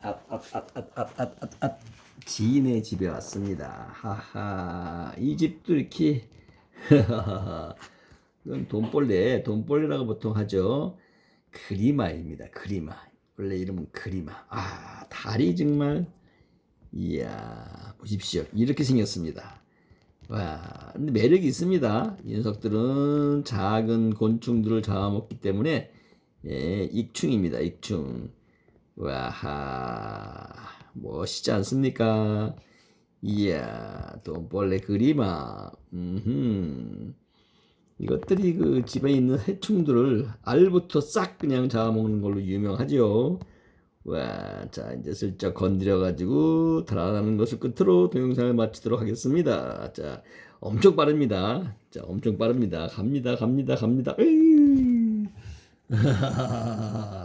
앞앞앞앞앞앞앞 지인의 집에 왔습니다. 하하 이 집도 이렇게 이건 돈벌레 돈벌레라고 보통 하죠. 그리마입니다. 그리마 원래 이름은 그리마. 아 다리 정말 이야 보십시오 이렇게 생겼습니다. 와 근데 매력이 있습니다. 이 녀석들은 작은 곤충들을 잡아먹기 때문에 예, 익충입니다. 익충. 와하 멋있지 않습니까? 이야 돈벌레 그리마 음흠. 이것들이 그 집에 있는 해충들을 알부터 싹 그냥 잡아먹는 걸로 유명하죠 와, 자 이제 슬쩍 건드려 가지고 달아나는 것을 끝으로 동영상을 마치도록 하겠습니다 자 엄청 빠릅니다 자 엄청 빠릅니다 갑니다 갑니다 갑니다.